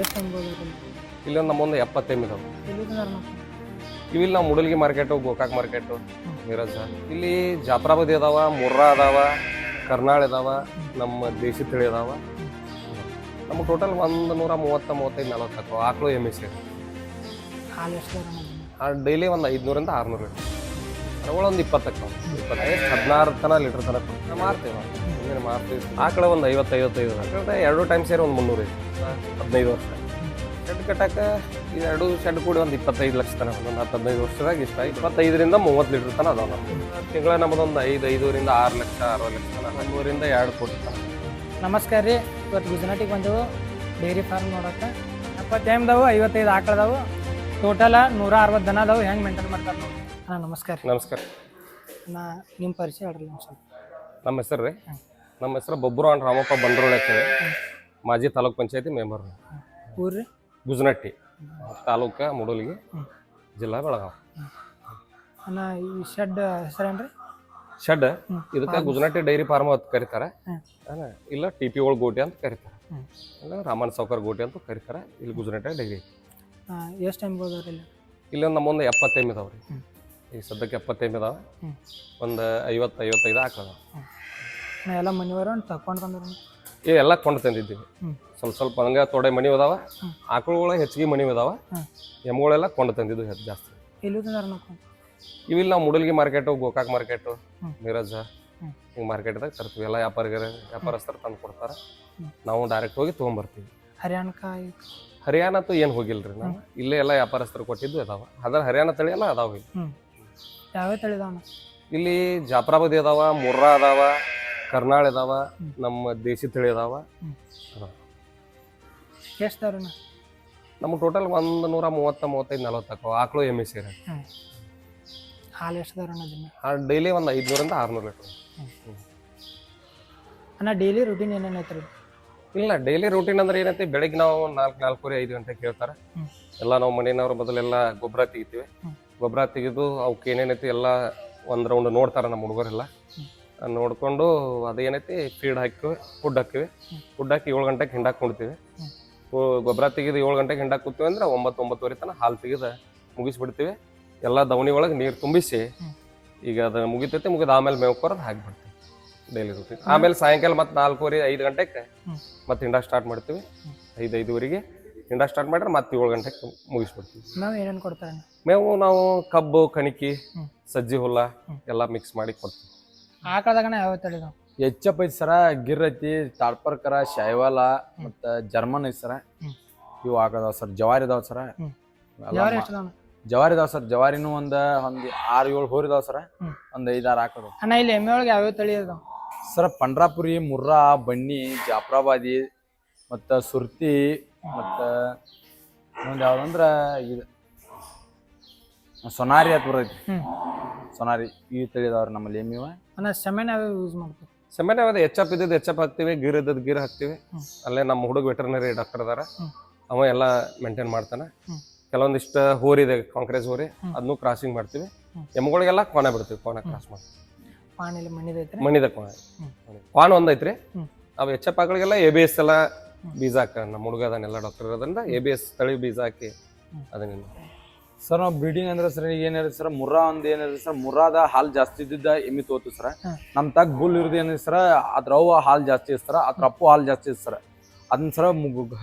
ಎಷ್ಟು ಅನ್ಬೋದು ಇಲ್ಲೊಂದು ನಮ್ಮೊಂದು ಎಪ್ಪತ್ತೈದು ಇದಾವೆ ಇವಿಲ್ಲಿ ನಾವು ಮುಡಲ್ಗಿ ಮಾರ್ಕೆಟು ಗೋಕಾಕ್ ಮಾರ್ಕೆಟು ಮಿರಜ ಇಲ್ಲಿ ಜಾಫರಾಬಾದಿ ಅದಾವ ಮುರ್ರಾ ಅದಾವ ಕರ್ನಾಳ್ ಅದಾವ ನಮ್ಮ ದೇಶಿ ತಳಿ ಅದಾವ. ನಮ್ಗೆ ಟೋಟಲ್ ಒಂದು ನೂರ ಮೂವತ್ತ ಮೂವತ್ತೈದು ನಲವತ್ತು ಹಾಕೋ ಆಕಳು ಎಂ ಎಸ್ ಹಾಲು ಎಷ್ಟು ಆ ಡೈಲಿ ಒಂದು ಐದುನೂರಿಂದ ಆರುನೂರು. ಲೀಟ್ರ್ ಒಂದು ಇಪ್ಪತ್ತು ಇಪ್ಪತ್ತೈದು ಹದಿನಾರು ತನ ಲೀಟ್ರ್ ತನಕ. ಕೊಡ್ತೀವಿ. ಹಿಂಗೆ ಮಾರ್ತೀವಿ ಆಕಳ ಒಂದು ಐವತ್ತು ಐವತ್ತೈದು ಆಕಳ ಎರಡು ಟೈಮ್ ಸೇರಿ ಒಂದು ಮುನ್ನೂರು ಐದು ಹದಿನೈದು ವರ್ಷ. ಶೆಡ್ ಕಟ್ಟಕ್ಕೆ ಇದೆರಡು ಎರಡು ಶೆಡ್ ಕೂಡಿ ಒಂದು ಇಪ್ಪತ್ತೈದು ಲಕ್ಷ ತನಕ ಒಂದು ಹತ್ತು ಹದಿನೈದು ವರ್ಷದಾಗ ಇಷ್ಟ. ಇಪ್ಪತ್ತೈದರಿಂದ ಮೂವತ್ತು ಲೀಟ್ರ್ ತನಕ ಅದಾವ ನಮ್ಮ ತಿಂಗಳ ನಮ್ಮದೊಂದು ಐದು ಐದೂರಿಂದ ಆರು ಲಕ್ಷ ಅರವತ್ತು ಲಕ್ಷ ತನಕ ಒಂದೂರಿಂದ ಎರಡು ಕೋಟಿ ತನಕ. ನಮಸ್ಕಾರ ರೀ. ಇವತ್ತು ಗುಜರಾಟಿಗೆ ಬಂದೆವು. ಡೈರಿ ಫಾರ್ಮ್ ನೋಡಕ್ಕೆ ಎಪ್ಪತ್ತು ಎಮ್ದವು ಐವತ್ತೈದು ಆಕಳದವು ಟೋಟಲ ನೂರ ಅರವತ್ತು ದನ ಅದಾವು ಹೆಂಗೆ ಮೇಂಟೈನ್ ಮಾಡ್ತಾರೆ ನೋಡಿ. ಹಾಂ ನಮಸ್ಕಾರ ರೀ. ನಮಸ್ಕಾರ. ನಾ ನಿಮ್ಮ ಪರಿಚಯ ಹೇಳ್ರಿ ನಮ್ಮ ಹೆಸರು ರೀ? ನಮ್ಮ ಹೆಸರು ಬೊಬ್ಬರು ರಾಮಪ್ಪ ಬಂಡ್ರೋಳ ಅಂತೇಳಿ ಮಾಜಿ ತಾಲೂಕ್ ಪಂಚಾಯತಿ ಮೆಂಬರ್. ಊರು ರೀ ಗುಜನಟ್ಟಿ ತಾಲೂಕ ಮುಡೋಲಿಗೆ ಜಿಲ್ಲಾ ಬೆಳಗಾವಿ. ಅಣ್ಣ ಈ ಶೆಡ್ ಹೆಸರೇನ್ರಿ? ಶೆಡ್? ಇದಕ್ಕೆ ಗುಜನಟ್ಟಿ ಡೈರಿ ಫಾರ್ಮ್ ಅಂತ ಕರೀತಾರೆ. ಇಲ್ಲ ಟಿ ಪಿ ಒಳಗೆ ಗೋಟಿ ಅಂತ ಕರೀತಾರೆ. ಇಲ್ಲ ರಾಮನ್ ಸೌಕರ್ ಗೋಟಿ ಅಂತ ಕರೀತಾರೆ. ಇಲ್ಲಿ ಗುಜನಟ್ಟಿ ಡೈರಿ. ಎಷ್ಟು ಟೈಮ್ ಹೋದವ್ರಿ ಇಲ್ಲಿ? ಇಲ್ಲಿ ಒಂದು ನಮ್ಮೊಂದು ಇದಾವೆ ರೀ. ಈಗ ಸದ್ಯಕ್ಕೆ ಎಪ್ಪತ್ತು ಎಮ್ಮೆ ಇದಾವೆ. ಒಂದು ಐವತ್ತು ಐವತ್ತೈದು ಹಾಕದ ನಾ ಎಲ್ಲ ಮನಿ ತಕೊಂಡು ಬಂದ್ರು ಈ ಎಲ್ಲ ಕೊಂಡು ತಂದಿದ್ದೀವಿ. ಸ್ವಲ್ಪ ಸ್ವಲ್ಪ ಹಂಗೆ ತೋಡೆ ಮನಿ ಅದಾವ. ಆಕಳುಗಳ ಹೆಚ್ಚಿಗೆ ಮನಿ ಅದಾವ. ಹ್ಮ್. ಎಮ್ಮೆಗಳೆಲ್ಲ ಕೊಂಡು ತಂದಿದ್ದು ಹೆಚ್ಚು ಜಾಸ್ತಿ. ಎಲ್ಲಿ ತಂದಾರ ನಾವು ಇವಿಲ್ಲಿ ನಾವು ಮುಡಲ್ಗಿ ಮಾರ್ಕೆಟು ಗೋಕಾಕ್ ಮಾರ್ಕೆಟು. ಮಿರಜ. ಹಿಂಗೆ ಮಾರ್ಕೆಟ್ದಾಗ ತರ್ತೀವಿ. ಎಲ್ಲ ವ್ಯಾಪಾರಿಗರ ವ್ಯಾಪಾರಸ್ಥರು ತಂದು ಕೊಡ್ತಾರೆ. ನಾವು ಡೈರೆಕ್ಟ್ ಹೋಗಿ ತೊಗೊಂಬರ್ತೀವಿ. ಹರಿಯಾಣಕಾಯಿ ಹರಿಯಾಣ ಅಂತೂ ಏನು ಹೋಗಿಲ್ರಿ ನಾವು. ಇಲ್ಲೇ ಎಲ್ಲ ವ್ಯಾಪಾರಸ್ಥರು ಕೊಟ್ಟಿದ್ದು ಅದಾವ. ಅದ್ರ ಹರಿಯಾಣ ತಳಿ ಎಲ್ಲ ಅದಾವ ಇಲ್ಲಿ. ಯಾವ್ಯಾವ ತಳಿ ಅದಾವ? ಇಲ್ಲಿ ಜಾಫರಾಬಾದಿ ಅದಾವ ಮುರ್ರಾ ಅದಾವ ಕರ್ನಾಳ್ ಇದಾವ ನಮ್ಮ ದೇಶಿ ತಳಿ ಅದಾವ ಎಷ್ಟು ನಮ್ಗೆ ಟೋಟಲ್ ಒಂದು ನೂರ ಮೂವತ್ತ ಮೂವತ್ತೈದು ನಲವತ್ತು ಅಕ್ಕವ ಆಕಳು ಎಮ್ಮೆ ಸೇರಿ. ಹ್ಞೂ ಹಾಲು ಎಷ್ಟು ದಿನ ಡೈಲಿ ಒಂದು ಐದುನೂರಿಂದ ಆರುನೂರು ಲೀಟ್ರ್. ಅಣ್ಣ ಡೈಲಿ ರುಟೀನ್ ಏನೇನು ಐತ್ರಿ? ಇಲ್ಲ ಡೈಲಿ ರೂಟೀನ್ ಅಂದ್ರೆ ಏನೈತಿ? ಬೆಳಗ್ಗೆ ನಾವು ನಾಲ್ಕು ನಾಲ್ಕೂವರೆ ಐದು ಗಂಟೆಗೆ ಕೇಳ್ತಾರೆ. ಎಲ್ಲ ನಾವು ಮನೆಯವ್ರ ಮೊದಲೆಲ್ಲ ಗೊಬ್ಬರ ತೆಗಿತೀವಿ. ಗೊಬ್ಬರ ತೆಗೆದು ಅವಕ್ಕೆ ಏನೇನೈತಿ ಎಲ್ಲ ಒಂದು ರೌಂಡ್ ನೋಡ್ತಾರೆ ನಮ್ಮ ಹುಡುಗರೆಲ್ಲ. ನೋಡ್ಕೊಂಡು ಅದೇನೈತಿ ಫೀಡ್ ಹಾಕಿ ಫುಡ್ ಹಾಕಿವಿ ಫುಡ್ ಹಾಕಿ ಏಳು ಗಂಟೆಗೆ ಹಿಂಡಾಕ್ ಕೊಡ್ತೀವಿ. ಗೊಬ್ಬರ ತೆಗೆದು ಏಳು ಗಂಟೆಗೆ ಹಿಂಡಾಕ್ ಕೂತೀವಿ ಅಂದ್ರೆ ಒಂಬತ್ತು ಒಂಬತ್ತುವರೆ ತನಕ ಹಾಲು ತೆಗೆದು ಮುಗಿಸ್ಬಿಡ್ತೀವಿ ಎಲ್ಲ ದವಣಿ ಒಳಗೆ ನೀರು ತುಂಬಿಸಿ ಈಗ ಅದು ಮುಗಿತೈತಿ ಮುಗಿದ ಆಮೇಲೆ ಮೇವು ಕೊರೋದು ಹಾಕ್ಬಿಡ್ತೀವಿ ಡೈಲಿ ರೂಟೀನ್ ಆಮೇಲೆ ಸಾಯಂಕಾಲ ಮತ್ತೆ ನಾಲ್ಕೂವರೆ ಐದು ಗಂಟೆಗೆ. ಮತ್ತೆ ಹಿಂಡ ಸ್ಟಾರ್ಟ್ ಮಾಡ್ತೀವಿ. ಐದು ಐದುವರೆಗೆ ಹಿಂಡ ಸ್ಟಾರ್ಟ್ ಮಾಡಿದ್ರೆ ಮತ್ತೆ ಏಳು ಗಂಟೆಗೆ ಮುಗಿಸ್ಬಿಡ್ತೀವಿ ನಾವು ಏನೇನು ಕೊಡ್ತಾರೆ ಮೇವು ನಾವು ಕಬ್ಬು ಕಣಿಕಿ ಸಜ್ಜಿ ಹುಲ್ಲ. ಎಲ್ಲ ಮಿಕ್ಸ್ ಮಾಡಿ ಕೊಡ್ತೀವಿ ಆಕಳದಾಗಣ ಯಾವ ತಳಿದಾವ ಎಚ್ ಎಫ್ ಐತಿ ಸರ ಗಿರ್ ಐತಿ ತಾಳ್ಪರ್ಕರ ಶೈವಾಲ ಮತ್ತ ಜರ್ಮನ್ ಐತಿ ಸರ. ಹ್ಮ್. ಇವು ಆಗದಾವ ಸರ್ ಜವಾರಿ ಇದಾವ ಸರ. ಹ್ಮ್. ಎಲ್ಲ ಎಷ್ಟು ಅದಾವಣ್ಣ ಜವಾರಿ ಇದಾವ ಸರ್ ಜವಾರಿನೂ ಒಂದ್ ಒಂದ್ ಆರು ಏಳು ಹೋರಿ ಇದಾವ ಸರ. ಹ್ಮ್. ಒಂದ್ ಐದಾರು ಹಾಕದ ಅಣ್ಣ ಇಲ್ಲಿ ಎಮ್ಮೆ ಒಳಗೆ ಯಾವ್ಯಾವ ತಳಿ ಇದಾವ ಸರ್ ಪಂಡ್ರಾಪುರಿ ಮುರ್ರಾ ಬನ್ನಿ ಜಾಫ್ರಾಬಾದಿ ಮತ್ತ ಸುರ್ತಿ ಮತ್ತ ಇನ್ನೊಂದ್ ಯಾವ್ದಂದ್ರ ಇದು ಸೊನಾರಿ ಅಂತ ಬರ್ತೈತಿ. ಸೊನಾರಿ ಈ ತಳಿ ಇದಾವ್ರಿ ನಮ್ಮಲ್ಲಿ ಎಮ್ಮಿವ ಅಣ್ಣ ಸೆಮೆನ್ ಯಾವ್ಯಾವ ಯೂಸ್ ಮಾಡ್ತೀವಿ ಸಮೇತ ಅದ ಎಚ್ಚಪ್ ಇದ್ದದ್ದು ಎಚ್ಚಪ್ ಹಾಕ್ತಿವಿ ಗೀರ್ ಇದ್ದದ್ದು ಗೀರ್ ಹಾಕ್ತಿವಿ. ಅಲ್ಲೇ ನಮ್ಮ ಹುಡುಗ ವೆಟರ್ನರಿ ಡಾಕ್ಟರ್ ಅದಾರ. ಅವ ಎಲ್ಲ ಮೇಂಟೈನ್ ಮಾಡ್ತಾನೆ. ಕೆಲವೊಂದಿಷ್ಟು ಹೋರಿ ಇದೆ ಕಾಂಕ್ರೇಜ್ ಹೋರಿ. ಅದನ್ನು ಕ್ರಾಸಿಂಗ್ ಮಾಡ್ತೀವಿ. ಎಮ್ಮಗಳಿಗೆಲ್ಲ ಎಮ್ಗಳಿಗೆಲ್ಲ ಕೋಣ ಬಿಡ್ತೀವಿ ಕೋಣ ಕ್ರಾಸ್ ಮಾಡ್ತೀವಿ. ಪಾಣಿಲಿ ಮಣ್ಣಿದೈತ್ರಿ ಮಣಿದ ಕೋಣ. ಕೋಣ ಒಂದೈತ್ರಿ. ಅವು ಎಚ್ಚಪ್ ಆಕಳಿಗೆಲ್ಲ ಎ ಬಿ ಎಸ್ ಎಲ್ಲ ಬೀಜ ಹಾಕ ನಮ್ಮ ಹುಡುಗ ಅದನ್ನೆಲ್ಲ ಡಾಕ್ಟರ್ ಇರೋದ್ರಿಂದ ಎ ಬಿ ಎಸ್ ತಳಿ ಬೀಜ ಹಾಕಿ. ಅದನ್ನ ಸರ್ ನಾವು ಬ್ರೀಡಿಂಗ್ ಅಂದ್ರೆ ಸರ್ ಈಗ ಏನಿರುತ್ತೆ ಸರ್ ಮುರ್ರಾ ಒಂದು ಏನಿರುತ್ತೆ ಸರ್ ಮುರ್ರಾದ ಹಾಲು ಜಾಸ್ತಿ ಇದ್ದಿದ್ದ ಎಮ್ಮಿ ತೋತು ಸರ್. ನಮ್ಮ ತಗ್ ಬುಲ್ ಇರೋದು ಏನಿದೆ ಸರ್ ಅದ್ರ ಅವ್ವ ಹಾಲು ಜಾಸ್ತಿ ಇರ್ತಾರ ಅದ್ರ ಅಪ್ಪು ಹಾಲು ಜಾಸ್ತಿ ಇತ್ತು ಸರ್. ಅದನ್ನ ಸರ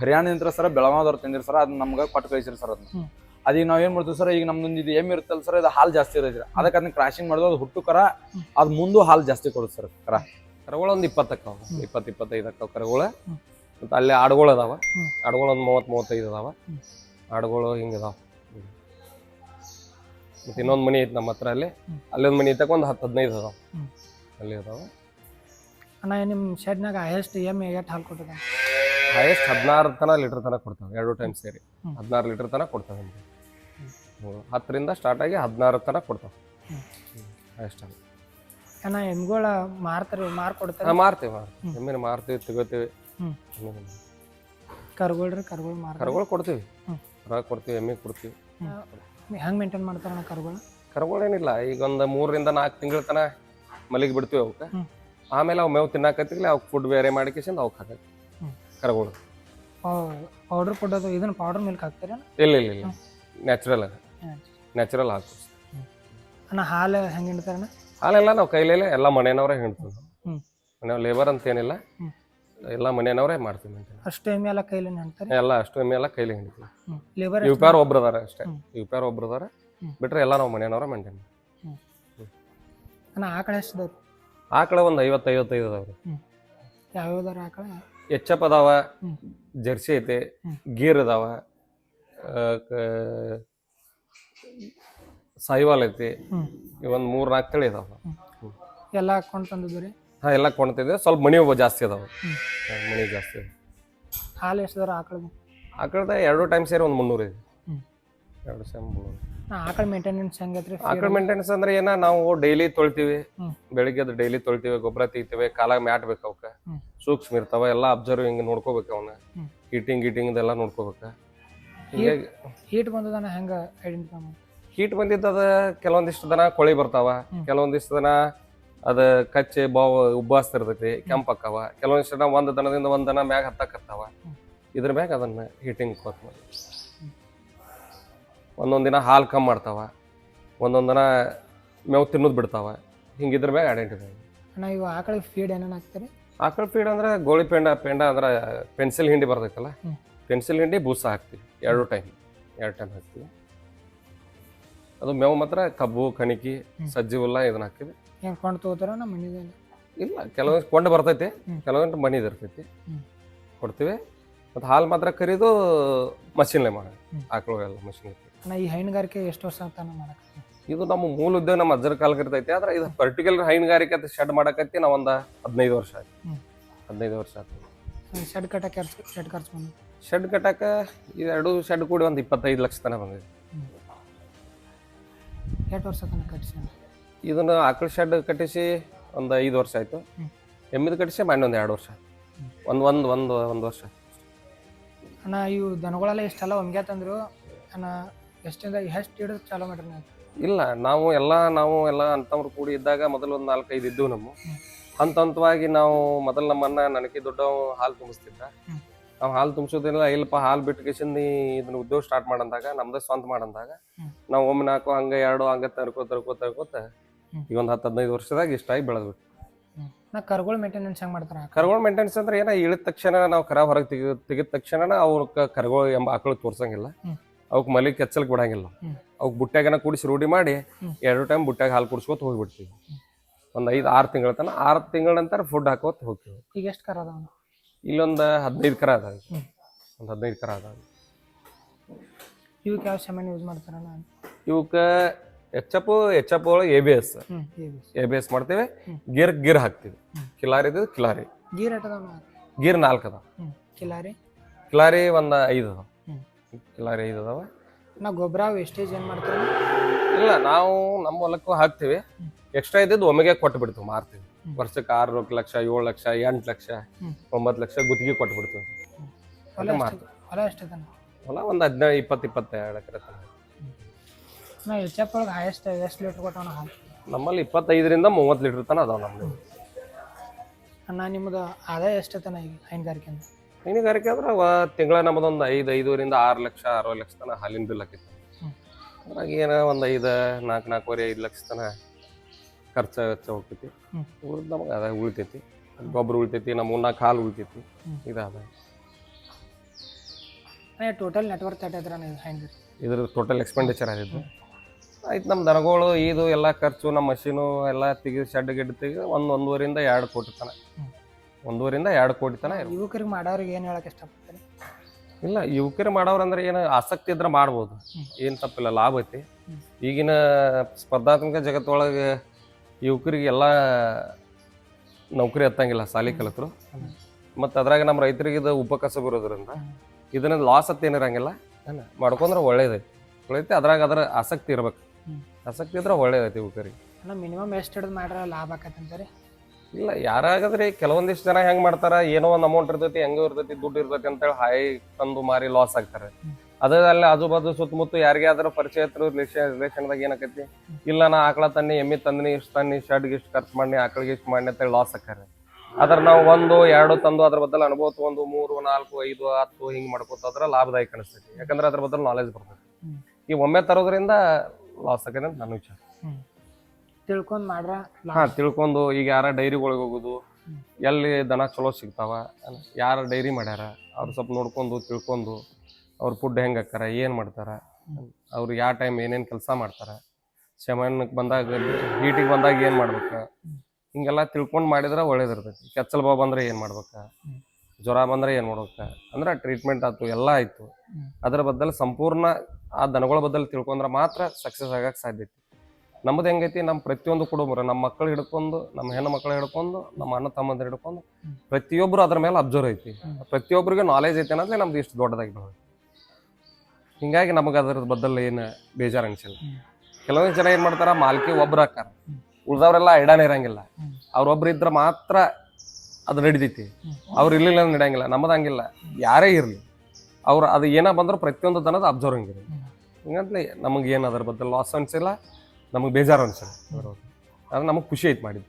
ಹರಿಯಾಣದಿಂದ ಸರ್ ಬೆಳಗಾವದವ್ರು ತಂದಿರ್ ಸರ್ ಅದನ್ನ ನಮ್ಗೆ ಕೊಟ್ಟು ಕಳಿಸಿರಿ ಸರ್ ಅದನ್ನ. ಅದೀಗ ನಾವ್ ಏನ್ ಮಾಡ್ತೀವಿ ಸರ್ ಈಗ ನಮ್ದೊಂದು ಇದು ಎಮ್ಮಿ ಇರುತ್ತಲ್ಲ ಸರ್ ಇದು ಹಾಲು ಜಾಸ್ತಿ ಇರೋದ್ರಿ ಅದಕ್ಕೆ ಅದನ್ನ ಕ್ರಾಶಿಂಗ್ ಮಾಡಿದ್ರೆ ಅದು ಹುಟ್ಟು ಕರ. ಅದ್ ಮುಂದೆ ಹಾಲು ಜಾಸ್ತಿ ಕೊಡುತ್ತೆ ಸರ್ ಕರ. ಕರಗಳು ಒಂದು ಇಪ್ಪತ್ತು ಅಕ್ಕವ ಇಪ್ಪತ್ತು ಇಪ್ಪತ್ತೈದು ಅಕ್ಕವ ಕರಗಳು. ಮತ್ತು ಅಲ್ಲಿ ಆಡುಗಳು ಅದಾವ. ಆಡುಗಳು ಒಂದು ಮೂವತ್ತು ಮೂವತ್ತೈದು ಅದಾವ. ಆಡುಗಳು ಹಿಂಗೆ ಅದಾವ. ಮತ್ತು ಇನ್ನೊಂದು ಮನಿ ಐತೆ ನಮ್ಮ ಹತ್ರ ಅಲ್ಲಿ. ಅಲ್ಲಿ ಅಲ್ಲೊಂದು ಮನಿ ತಕ್ಕ ಒಂದು ಹತ್ತು ಹದಿನೈದು ಅದಾವೆ. ಅಲ್ಲಿ ಅದಾವ. ಅಣ್ಣ ನಿಮ್ಮ ಶೆಡ್ನಾಗ ಹೈಯೆಸ್ಟ್ ಎಂ ಎಷ್ಟು ಹಾಲು ಕೊಟ್ಟಿದೆ? ಹೈಯೆಸ್ಟ್ ಹದಿನಾರು ತನ ಲೀಟರ್ ತನಕ ಕೊಡ್ತಾವೆ ಎರಡು ಟೈಮ್ ಸೇರಿ. ಹದಿನಾರು ಲೀಟರ್ ತನಕ ಕೊಡ್ತಾವೆ ನಿಮಗೆ. ಹತ್ತರಿಂದ ಸ್ಟಾರ್ಟ್ ಆಗಿ ಹದಿನಾರು ತನಕ ಕೊಡ್ತಾವೆ. ಹೈಯೆಸ್ಟ್ ಹೈಯೆಸ್ಟ್ ಅಣ್ಣ ಎಮ್ಗಳ ಮಾರ್ತಾರೆ ಮಾರ್ ಕೊಡ್ತಾರೆ ನಾವು ಮಾರ್ತೀವಿ. ಮಾರ್ತೀವಿ. ಎಮ್ಮಿನ ಮಾರ್ತೀವಿ ತಗೋತೀವಿ. ಕರುಗಳ್ರಿ ಕರುಗಳು ಮಾರ್ತಾರೆ. ಕರುಗಳು ಕೊಡ್ತೀವಿ. ಹ್ಞೂ ಹೊರಗೆ ಕೊಡ್ತೀವಿ ಎಮ್ಮೆ ಕೊಡ್ತೀವಿ. ಹೆಂಗೆ ಮೇಂಟೈನ್ ಮಾಡ್ತಾರಣ್ಣ ಕರುಗಳು? ಏನಿಲ್ಲ ಈಗ ಒಂದು ಮೂರರಿಂದ ನಾಲ್ಕು ತಿಂಗಳ ತನ ಮಲಿಗೆ ಬಿಡ್ತೀವಿ ಅವಕ್ಕೆ. ಆಮೇಲೆ ಅವು ಮೇವು ತಿನ್ನಾಕತ್ತಿಗ್ಲಿ ಅವ್ಕೆ ಫುಡ್ ಬೇರೆ ಮಾಡಿಕೇಸಿಂದ ಅವಕ್ಕೆ ಹಾಕತ್ತೆ. ಕರುಗಳು. ಪೌಡರ್ ಕೊಡೋದು ಇದನ್ನ ಪೌಡರ್ ಮಿಲ್ಕ್ ಹಾಕ್ತಾರೆ ಇಲ್ಲ ಇಲ್ಲ ಇಲ್ಲ. ನ್ಯಾಚುರಲ್ ನ್ಯಾಚುರಲ್ ಹಾಕು. ಅಣ್ಣ ಹಾಲು ಹೆಂಗೆ ಹಿಂಡ್ತಾರಣ್ಣ? ಹಾಲೆಲ್ಲ ನಾವು ಕೈಲೇಲೆ ಎಲ್ಲ ಮನೆಯವ್ರೆ ಹಿಂಡ್ತೀವಿ. ನಾವು ಲೇಬರ್ ಅಂತ ಏನಿಲ್ಲ. ಎಲ್ಲ ಮನೆಯವ್ರೇ ಮಾಡ್ತೀವಿ. ಅಷ್ಟು ಎಮ್ಮೆ ಎಲ್ಲ ಕೈಲಿ ಅಂತಾರೆ ಎಲ್ಲ ಅಷ್ಟು ಎಮ್ಮೆ ಎಲ್ಲ ಕೈಲಿ ಹಿಂಡ್ತೀವಿ ಲೇಬರ್ ಯು ಪಿ ಆರ್ ಒಬ್ರು ಅದಾರೆ ಅಷ್ಟೇ. ಯು ಪಿ ಆರ್ ಒಬ್ರು ಅದಾರೆ. ಬಿಟ್ರೆ ಎಲ್ಲ ನಾವು ಮನೆಯವರೇ ಮೇಂಟೈನ್ ಅಣ್ಣ ಆಕಳ ಎಷ್ಟಿದಾವ್ರಿ? ಆಕಳ ಒಂದು ಐವತ್ತು ಐವತ್ತೈದು ಅದಾವ್ರಿ ಯಾವ್ಯಾವ್ದಾರ ಆಕಳ? ಎಚ್ಚಪ್ ಅದಾವ ಹ್ಮ್. ಜರ್ಸಿ ಐತಿ. ಗೀರ್ ಅದಾವ ಸಾಯಿವಾಲ್ ಐತಿ ಒಂದು ಮೂರು ನಾಲ್ಕು ತಳಿ ಅದಾವ ಎಲ್ಲ ಹಾಕೊಂಡು ತಂದಿದ್ದು ರೀ ಹಾ ಎಲ್ಲ ಕೊಂಡ್ತಿದ್ವಿ ಸ್ವಲ್ಪ ಮಣಿ ಒಬ್ಬ ಜಾಸ್ತಿ ಅದಾವ. ಮಣಿ ಮನಿ ಜಾಸ್ತಿ. ಹಾಲು ಎಷ್ಟಿದಾರ ಆಕಳದು? ಆಕಳದ ಎರಡು ಟೈಮ್ ಸೇರಿ ಒಂದು ಮುನ್ನೂರು ಇದೆ. ಎರಡು ಸೇಮ್ ಮುನ್ನೂರು. ಆಕಳ ಮೇಂಟೆನೆನ್ಸ್ ಹೆಂಗೈತ್ರಿ ಆಕಳ ಮೇಂಟೆನೆನ್ಸ್ ಅಂದ್ರೆ ಏನ ನಾವು ಡೈಲಿ ತೊಳಿತೀವಿ. ಬೆಳಿಗ್ಗೆ ಬೆಳಿಗ್ಗೆ ಡೈಲಿ ತೊಳಿತೀವಿ ಗೊಬ್ಬರ ತೆಗಿತೀವಿ ಕಾಲಾಗ ಮ್ಯಾಟ್ ಬೇಕು ಅವಕ್ಕೆ ಸೂಕ್ಷ್ಮ ಇರ್ತಾವ ಎಲ್ಲ ಅಬ್ಸರ್ವ್ ಹಿಂಗೆ ನೋಡ್ಕೋಬೇಕು ಅವನ್ನ. ಹೀಟಿಂಗ್ ಗೀಟಿಂಗ್ ಇದೆಲ್ಲ ನೋಡ್ಕೋಬೇಕು. ಹೀಗಾಗಿ ಹೀಟ್ ಬಂದದನ ಹೆಂಗೆ ಐಡೆಂಟಿಫೈ ಹೀಟ್ ಬಂದಿದ್ದದ ಕೆಲವೊಂದಿಷ್ಟು ದನ ಕೊಳಿ ಬರ್ತಾವ. ಕೆಲವೊಂದಿಷ್ಟು ದನ ಅದ ಕಚ್ಚೆ ಬಾವು ಉಬ್ಬಾಸ್ತಿರ್ತೈತಿ ಕೆಂಪ್ ಅಕ್ಕಾವ. ಕೆಲವೊಂದಿಷ್ಟು ಜನ ಒಂದು ದನದಿಂದ ಒಂದು ದನ ಮ್ಯಾಗ ಹತ್ತಕತ್ತಾವ. ಇದ್ರ ಮ್ಯಾಗ ಅದನ್ನ ಹೀಟಿಂಗ್ ಕೊತ್ ಮಾಡಿ ಒಂದೊಂದ್ ದಿನ ಹಾಲು ಕಮ್ಮಿ ಮಾಡ್ತಾವ. ಒಂದೊಂದು ದಿನ ಮೇವು ತಿನ್ನೋದು ಬಿಡ್ತಾವ. ಹಿಂಗಿದ್ರ ಮ್ಯಾಗ ಐಡೆಂಟಿಫೈ ಅಣ್ಣ ಇವು ಆಕಳಿಗೆ ಫೀಡ್ ಏನೇನು ಹಾಕ್ತಾರೆ? ಆಕಳ ಫೀಡ್ ಅಂದ್ರೆ ಗೋಳಿ ಪೆಂಡ ಪೆಂಡ ಅಂದ್ರೆ ಪೆನ್ಸಿಲ್ ಹಿಂಡಿ ಬರ್ತೈತಲ್ಲ? ಪೆನ್ಸಿಲ್ ಹಿಂಡಿ ಬೂಸ ಹಾಕ್ತಿವಿ. ಎರಡು ಟೈಮ್ ಎರಡು ಟೈಮ್ ಹಾಕ್ತಿವಿ. ಅದು ಮೇವು ಮಾತ್ರ ಕಬ್ಬು ಕಣಿಕಿ. ಸಜ್ಜಿ ಹುಲ್ಲ ಇದನ್ನ ಹಾಕ್ತಿವಿ. ಹೆಂಗೆ ಕೊಂಡು ತೊಗೋತಾರ ನಮ್ಮ ಮನೆಯಲ್ಲಿ ಇಲ್ಲ ಕೆಲವೊಂದು ಕೊಂಡು ಬರ್ತೈತಿ. ಕೆಲವೊಂದು ಮನಿದು ಇರ್ತೈತಿ. ಕೊಡ್ತೀವಿ. ಮತ್ತು ಹಾಲು ಮಾತ್ರ ಕರೀದು ಮಷಿನ್ಲೆ ಮಾಡೋದು ಆಕಳುಗಳೆಲ್ಲ ಆಕಳು ಎಲ್ಲ ಮಷಿನ್ ನಾ ಈ ಹೈನುಗಾರಿಕೆ ಎಷ್ಟು ವರ್ಷ ತನ ಮಾಡಕ್ಕೆ ಇದು ನಮ್ಮ ಮೂಲ ಉದ್ಯೋಗ ನಮ್ಮ ಅಜ್ಜರ ಕಾಲಕ್ಕೆ ಇರ್ತೈತಿ ಆದ್ರೆ ಇದು ಪರ್ಟಿಕ್ಯುಲರ್ ಹೈನುಗಾರಿಕೆ ಅಂತ ಶೆಡ್ ಮಾಡಕತ್ತಿ ನಾವು ಒಂದು ಹದಿನೈದು ವರ್ಷ ಆಯ್ತು. ಹದಿನೈದು ವರ್ಷ ಆಯ್ತು. ಶೆಡ್ ಕಟ್ಟಕ್ಕೆ ಖರ್ಚು ಶೆಡ್ ಖರ್ಚು ಬಂದು ಶೆಡ್ ಕಟ್ಟಕ್ಕೆ ಎರಡು ಶೆಡ್ ಕೂಡಿ ಒಂದು ಇಪ್ಪತ್ತೈದು ಲಕ್ಷ ತನಕ ಬಂದಿದೆ ಎಷ್ಟು ವರ್ಷ ತನಕ ಅಣ್ಣ? ಇದನ್ನ ಆಕಳ ಶೆಡ್ ಕಟ್ಟಿಸಿ ಒಂದು ಐದು ವರ್ಷ ಆಯ್ತು. ಎಮ್ಮಿದ ಕಟ್ಟಿಸಿ ಮಾಡಿ ಒಂದು ಎರಡು ವರ್ಷ ಒಂದು ಒಂದು ಒಂದು ಒಂದು ವರ್ಷ ಅಣ್ಣ ಇವು ದನಗಳೆಲ್ಲ ಇಷ್ಟೆಲ್ಲ ಒಮ್ಗೆ ತಂದ್ರು? ಅಣ್ಣ ಎಷ್ಟಿಂದ ಎಷ್ಟು ಹಿಡಿದು ಚಾಲೋ ಮಾಡ್ರಿ ನೀವು? ಇಲ್ಲ ನಾವು ಎಲ್ಲ ನಾವು ಎಲ್ಲ ಅಂಥವ್ರು ಕೂಡಿ ಇದ್ದಾಗ ಮೊದಲು ಒಂದು ನಾಲ್ಕೈದು ಇದ್ದವು ನಮ್ಮ. ಹಂತ ಹಂತವಾಗಿ ನಾವು ಮೊದಲು ನಮ್ಮನ್ನ ನನಗೆ ದೊಡ್ಡ ಹಾಲು ತುಂಬಿಸ್ತಿದ್ದ. ನಾವು ಹಾಲು ತುಂಬಿಸೋದಿಲ್ಲ ಇಲ್ಲಪ್ಪ ಹಾಲು ಬಿಟ್ಟು ಕಿಶಿಂದ ಇದನ್ನ ಉದ್ಯೋಗ ಸ್ಟಾರ್ಟ್ ಮಾಡಂದಾಗ ನಮ್ದೇ ಸ್ವಂತ ಮಾಡಂದಾಗ ನಾವು ಒಮ್ಮೆ ನಾಲ್ಕು ಹಂಗೆ ಎರಡು ಹಂಗೆ ತರ್ಕೋ ತರ್ಕೋ ತರ್ಕೋತ. ಈಗ ಒಂದು ಹತ್ತು ಹದಿನೈದು ವರ್ಷದಾಗ ಇಷ್ಟಾಗಿ ಬೆಳೆದ್ಬಿಟ್ಟು ನಾ ಕರುಗಳು ಮೇಂಟೆನೆನ್ಸ್ ಹೆಂಗೆ ಮಾಡ್ತಾರ ಕರುಗಳು ಮೇಂಟೆನೆನ್ಸ್ ಅಂದ್ರೆ ಏನ ಇಳಿದ ತಕ್ಷಣ ನಾವು ಕರ ಹೊರಗೆ ತೆಗಿ ತೆಗಿದ ತಕ್ಷಣ ಅವ್ರ ಕರುಗಳು ಎಂಬ ಆಕಳು ತೋರ್ಸಂಗಿಲ್ಲ. ಅವಕ್ ಮಲಿ ಕೆಚ್ಚಲ್ಕ್ ಬಿಡಂಗಿಲ್ಲ. ಅವಕ್ ಬುಟ್ಟ್ಯಾಗನ ಕೂಡಿಸಿ ರೂಢಿ ಮಾಡಿ ಎರಡು ಟೈಮ್ ಬುಟ್ಟ್ಯಾಗ ಹಾಲು ಕುಡಿಸ್ಕೊತ ಹೋಗ್ಬಿಡ್ತೀವಿ. ಒಂದ್ ಐದು ಆರು ತಿಂಗಳ ತನಕ ಆರು ತಿಂಗಳ ನಂತರ ಫುಡ್ ಹಾಕೋತ ಹೋಗ್ತೀವಿ. ಈಗ ಎಷ್ಟು ಕರ ಅದಾವ? ಇಲ್ಲೊಂದು ಹದಿನೈದು ಕರ ಅದಾವ. ಒಂದು ಹದಿನೈದು ಕರ ಅದಾವ. ಇವಕ್ಕೆ ಯಾವ ಸಾಮಾನು ಯೂಸ್ ಮಾಡ್ತಾರಣ್ಣ ಇವಕ್ಕ ಎಚ್ ಎಚ್ ಎಪ್ ಒಳಗೆ A B S A B S ಮಾಡ್ತೀವಿ. ಗಿರ್ ಗೀರ್ ಹಾಕ್ತೀವಿ. ಕಿಲಾರಿ ಇದು ಕಿಲಾರಿ. ಗೀರ್ ನಾಲ್ಕು ಅದಾವ. ಕಿಲಾರಿ? ಕಿಲಾರಿ ಒಂದು ಐದು ಅದಾವ. ಕಿಲಾರಿ ಐದು ಅದಾವ. ನಾ ಗೊಬ್ಬರ ವೇಸ್ಟೇಜ್ ಏನು ಮಾಡ್ತೀವಿ? ಇಲ್ಲ ನಾವು ನಮ್ಮ ಹೊಲಕ್ಕೂ ಹಾಕ್ತೀವಿ. ಎಕ್ಸ್ಟ್ರಾ ಇದ್ದಿದ್ದು ಒಮ್ಮೆಗೆ ಕೊಟ್ಟು ಬಿಡ್ತೀವಿ ಮಾರ್ತೀವಿ ವರ್ಷಕ್ಕೆ ಆರು ಲಕ್ಷ ಏಳು ಲಕ್ಷ ಎಂಟು ಲಕ್ಷ. ಒಂಬತ್ತು ಲಕ್ಷ ಗುತ್ತಿಗೆ ಕೊಟ್ಟು ಬಿಡ್ತೀವಿ ಹೊಲ ಎಷ್ಟು ಹೊಲ ಒಂದು ಹದಿನೈದು ಇಪ್ಪತ್ತು ಇಪ್ಪತ್ತೆರಡು ಎಕರೆ. ನಾ ಎಚ್ ಎಫ್ ಒಳಗೆ ಹೈಯೆಸ್ಟ್ ಎಷ್ಟು ಲೀಟ್ರ್ ಕೊಟ್ಟವಣ ಹಾಲು ನಮ್ಮಲ್ಲಿ ಇಪ್ಪತ್ತೈದರಿಂದ ಮೂವತ್ತು ಲೀಟ್ರ್ ತನಕ ಅದಾವ ನಮ್ಮದು ಅಣ್ಣ ನಿಮ್ಮದು ಆದಾಯ ಎಷ್ಟೈತನ ಈಗ ಹೈನುಗಾರಿಕೆ ಅಂದ್ರೆ? ಹೈನುಗಾರಿಕೆ ಅಂದ್ರೆ ತಿಂಗಳ ನಮ್ಮದೊಂದು ಐದು ಐದೂರಿಂದ ಆರು ಲಕ್ಷ ಆರು ಲಕ್ಷ ತನಕ ಹಾಲಿನ ಬಿಲ್ ಆಕೈತಿ. ಅದ್ರಾಗ ಏನೋ ಒಂದು ಐದು ನಾಲ್ಕು ನಾಲ್ಕೂವರೆ ಐದು ಲಕ್ಷ ತನಕ ಖರ್ಚು ವೆಚ್ಚ ಹೋಗ್ತೈತಿ. ಹ್ಮ್. ಉಳ್ದ ನಮಗೆ ಅದ ಉಳಿತೈತಿ. ಗೊಬ್ಬರ ಉಳಿತೈತಿ ನಮ್ಮ ನಾಲ್ಕು ಹಾಲು ಉಳಿತೈತಿ. ಇದಾದ ಟೋಟಲ್ ನೆಟ್ವರ್ಕ್ ನೀವು ಹೈನುಗಾರಿಕೆ? ಇದ್ರ ಟೋಟಲ್ ಎಕ್ಸ್ಪೆಂಡಿಚರ್ ಆಗಿದ್ದು. ಆಯ್ತು ನಮ್ಮ ದನಗಳು ಇದು ಎಲ್ಲ ಖರ್ಚು ನಮ್ಮ ಮಷೀನು ಎಲ್ಲ ತೆಗೆದು ಶೆಡ್ ಗಿಡ್ ತೆಗೆದು ಒಂದು ಒಂದೂವರಿಂದ ಎರಡು ಕೋಟಿ ತನ. ಒಂದೂವರಿಂದ ಎರಡು ಕೋಟಿ ತನ. ಯುವಕರಿಗೆ ಮಾಡೋರಿಗೆ ಏನು ಹೇಳಕ್ ಇಷ್ಟಪಡ್ತಾರೆ ಇಲ್ಲ ಯುವಕರು ಮಾಡೋರು ಅಂದ್ರೆ ಏನು ಆಸಕ್ತಿ ಇದ್ರೆ ಮಾಡ್ಬೋದು ಏನು ತಪ್ಪಿಲ್ಲ ಲಾಭ ಐತಿ ಈಗಿನ ಸ್ಪರ್ಧಾತ್ಮಕ ಜಗತ್ತೊಳಗೆ ಯುವಕರಿಗೆ ಎಲ್ಲ ನೌಕರಿ ಹತ್ತಂಗಿಲ್ಲ ಸಾಲಿ ಕಲಿತರು. ಮತ್ತು ಅದ್ರಾಗ ನಮ್ಮ ರೈತರಿಗೆ ಇದು ಉಪಕಸಬು ಇರೋದ್ರಿಂದ. ಇದನ್ನ ಲಾಸ್ ಹತ್ತೇನಿರಂಗಿಲ್ಲ ಏನ ಮಾಡ್ಕೊಂಡ್ರೆ ಒಳ್ಳೇದೈತಿ ಒಳ್ಳೈತಿ ಅದ್ರಾಗ ಅದರ ಆಸಕ್ತಿ ಇರ್ಬೇಕು. ಆಸಕ್ತಿ ಇದ್ರೆ ಒಳ್ಳೇದೈತಿ ಉಕರಿ ಅಣ್ಣ ಮಿನಿಮಮ್ ಎಷ್ಟು ಹಿಡಿದು ಮಾಡ್ರೆ ಲಾಭ ಆಕತ್ತಂತಾರೆ ಅಂತಾರೆ? ಇಲ್ಲ ಯಾರಾಗದ್ರಿ ಕೆಲವೊಂದಿಷ್ಟು ಜನ ಹೆಂಗ್ ಮಾಡ್ತಾರ ಏನೋ ಒಂದು ಅಮೌಂಟ್ ಇರ್ತೈತಿ ಹೆಂಗೋ ಇರ್ತೈತಿ ದುಡ್ಡು ಇರ್ತೈತಿ ಅಂತೇಳಿ ಹಾಯ್ ತಂದು ಮಾರಿ ಲಾಸ್ ಆಗ್ತಾರೆ. ಅದರಲ್ಲಿ ಅದೇ ಅಲ್ಲಿ ಆಜು ಬಾಜು ಸುತ್ತಮುತ್ತ ಯಾರಿಗೆ ಆದ್ರೂ ಪರಿಚಯ ರಿಲೇಷನ್ ರಿಲೇಷನ್ದಾಗ ಏನಾಕೈತಿ? ಇಲ್ಲ ನಾ ಆಕಳ ತನ್ನಿ ಎಮ್ಮಿ ತಂದಿನಿ ಇಷ್ಟು ತನ್ನಿ ಶರ್ಟ್ಗೆ ಇಷ್ಟು ಖರ್ಚು ಮಾಡಿ ಆಕಳಿಗೆ ಇಷ್ಟು ಮಾಡಿ ಅಂತೇಳಿ ಲಾಸ್ ಆಕ್ಕಾರೆ ಅದ್ರ ನಾವು ಒಂದು ಎರಡು ತಂದು ಅದ್ರ ಬದಲು ಅನುಭವ ಒಂದು ಮೂರು ನಾಲ್ಕು ಐದು ಹತ್ತು ಹಿಂಗ್ ಮಾಡ್ಕೋತ ಅದ್ರ ಲಾಭದಾಯಕ ಅನಿಸ್ತೈತಿ. ಯಾಕಂದ್ರೆ ಅದ್ರ ಬದಲು ನಾಲೆಜ್ ಬರ್ತೈತಿ. ಈ ಒಮ್ಮೆ ತರೋದ್ರಿಂದ ಲಾಸ್ ಆಗಿದೆ ಅಂತ ನನ್ನ ವಿಚಾರ ತಿಳ್ಕೊಂಡು ಮಾಡ್ರ ಹಾ ತಿಳ್ಕೊಂಡು ಈಗ ಯಾರ ಡೈರಿಗಳಿಗೆ ಹೋಗೋದು ಎಲ್ಲಿ ದನ ಚಲೋ ಸಿಗ್ತಾವ ಯಾರ ಡೈರಿ ಮಾಡ್ಯಾರ ಅವ್ರು ಸ್ವಲ್ಪ ನೋಡ್ಕೊಂಡು ತಿಳ್ಕೊಂಡು ಅವ್ರ ಫುಡ್ ಹೆಂಗೆ ಹಾಕಾರ ಏನು ಮಾಡ್ತಾರ ಅವ್ರು ಯಾವ ಟೈಮ್ ಏನೇನು ಕೆಲಸ ಮಾಡ್ತಾರ ಶಮನಕ್ಕೆ ಬಂದಾಗ ಹೀಟಿಗೆ ಬಂದಾಗ ಏನು ಮಾಡ್ಬೇಕು ಹಿಂಗೆಲ್ಲ ತಿಳ್ಕೊಂಡು ಮಾಡಿದ್ರೆ ಒಳ್ಳೇದಿರ್ತೈತಿ. ಕೆಚ್ಚಲ್ ಬಾವು ಬಂದ್ರೆ ಏನು ಮಾಡ್ಬೇಕು ಜ್ವರ ಬಂದ್ರೆ ಏನು ಮಾಡ್ಬೇಕು ಅಂದ್ರೆ ಟ್ರೀಟ್ಮೆಂಟ್ ಆಯ್ತು ಎಲ್ಲ ಆಯ್ತು. ಅದ್ರ ಬದಲು ಸಂಪೂರ್ಣ ಆ ದನಗಳ ಬದಲು ತಿಳ್ಕೊಂಡ್ರೆ ಮಾತ್ರ ಸಕ್ಸಸ್ ಆಗಕ್ಕೆ ಸಾಧ್ಯತೆ ನಮ್ಮದು ಹೆಂಗೈತಿ ನಮ್ಮ ಪ್ರತಿಯೊಂದು ಕುಟುಂಬರು, ನಮ್ಮ ಮಕ್ಕಳು ಹಿಡ್ಕೊಂಡು, ನಮ್ಮ ಹೆಣ್ಣು ಮಕ್ಕಳು ಹಿಡ್ಕೊಂಡು, ನಮ್ಮ ಅಣ್ಣ ತಮ್ಮಂದಿರು ಹಿಡ್ಕೊಂಡು ಪ್ರತಿಯೊಬ್ಬರು ಅದ್ರ ಮೇಲೆ ಅಬ್ಸರ್ವ್ ಐತಿ. ಪ್ರತಿಯೊಬ್ಬರಿಗೂ ನಾಲೆಜ್ ಐತಿ ಅನ್ನೋದೇ ನಮ್ದು ಇಷ್ಟು ದೊಡ್ಡದಾಗಿ ಬೆಳೆದ ಹಿಂಗಾಗಿ ನಮಗೆ ಅದ್ರ ಬದಲು ಏನು ಬೇಜಾರು ಅನ್ಸಿಲ್ಲ. ಕೆಲವೊಂದು ಜನ ಏನು ಮಾಡ್ತಾರೆ, ಮಾಲ್ಕಿ ಒಬ್ರು ಹಾಕಾರ ಉಳ್ದವ್ರೆಲ್ಲ ಐಡಾನೇ ಇರಂಗಿಲ್ಲ. ಅವ್ರೊಬ್ರು ಇದ್ರೆ ಮಾತ್ರ ಅದು ನಡಿತೈತಿ. ಅವ್ರು ಇರ್ಲಿಲ್ಲ ನಡೆಯಂಗಿಲ್ಲ. ನಮ್ಮದು ಹಂಗಿಲ್ಲ. ಯಾರೇ ಇರಲಿ. ಅವ್ರು ಅದು ಏನ ಬಂದ್ರು ಪ್ರತಿಯೊಂದು ದನದ ಅಬ್ಸರ್ವ್ ಹಂಗಿರಿ ಹಿಂಗಂತಲೇ ನಮಗೆ ಏನು ಅದ್ರ ಬದಲು ಲಾಸ್ ಅನ್ಸಿಲ್ಲ ನಮಗೆ ಬೇಜಾರು ಅನ್ಸಿಲ್ಲ. ಅದು ನಮಗೆ ಖುಷಿ ಐತೆ ಮಾಡಿದ್ದು.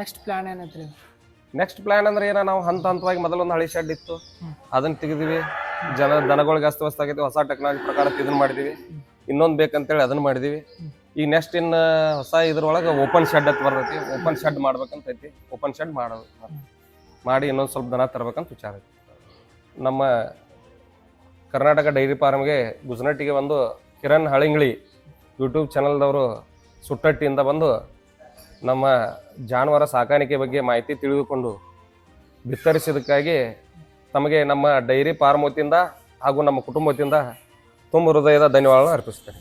ನೆಕ್ಸ್ಟ್ ಪ್ಲಾನ್ ಏನೈತ್ರಿ? ನೆಕ್ಸ್ಟ್ ಪ್ಲಾನ್ ಅಂದ್ರೆ ಏನ ನಾವು ಹಂತ ಹಂತವಾಗಿ ಮೊದಲೊಂದು ಹಳಿ ಶೆಡ್ ಇತ್ತು. ಅದನ್ನ ತೆಗೆದಿವಿ. ಜನ ದನಗಳಿಗೆ ಅಸ್ತವ್ಯಸ್ತ ಆಗೈತಿ ಹೊಸ ಟೆಕ್ನಾಲಜಿ ಪ್ರಕಾರ ಇದನ್ನ ಮಾಡಿದೀವಿ. ಇನ್ನೊಂದು ಬೇಕಂತೇಳಿ ಅದನ್ನ ಮಾಡಿದೀವಿ. ಈಗ ನೆಕ್ಸ್ಟ್ ಇನ್ನು ಹೊಸ ಇದ್ರೊಳಗೆ ಓಪನ್ ಶೆಡ್ ಅಂತ ಬರ್ತೈತಿ. ಓಪನ್ ಶೆಡ್ ಮಾಡ್ಬೇಕಂತ ಐತಿ. ಓಪನ್ ಶೆಡ್ ಮಾಡೋದು ಮಾಡಿ ಇನ್ನೊಂದು ಸ್ವಲ್ಪ ದನ ತರ್ಬೇಕಂತ ವಿಚಾರ ಐತಿ. ನಮ್ಮ ಕರ್ನಾಟಕ ಡೈರಿ ಫಾರ್ಮ್ಗೆ ಗುಜರಾಟಿಗೆ ಬಂದು ಕಿರಣ್ ಹಳಿಂಗ್ಳಿ ಯೂಟ್ಯೂಬ್ ಚಾನಲ್ದವರು ಸುಟ್ಟಟ್ಟಿಯಿಂದ ಬಂದು ನಮ್ಮ ಜಾನುವಾರು ಸಾಕಾಣಿಕೆ ಬಗ್ಗೆ ಮಾಹಿತಿ ತಿಳಿದುಕೊಂಡು ಬಿತ್ತರಿಸಿದ್ದಕ್ಕಾಗಿ ತಮಗೆ ನಮ್ಮ ಡೈರಿ ಫಾರ್ಮ್ ವತಿಯಿಂದ ಹಾಗೂ ನಮ್ಮ ಕುಟುಂಬದಿಂದ ತುಂಬ ಹೃದಯದ ಧನ್ಯವಾದಗಳನ್ನು ಅರ್ಪಿಸ್ತೇನೆ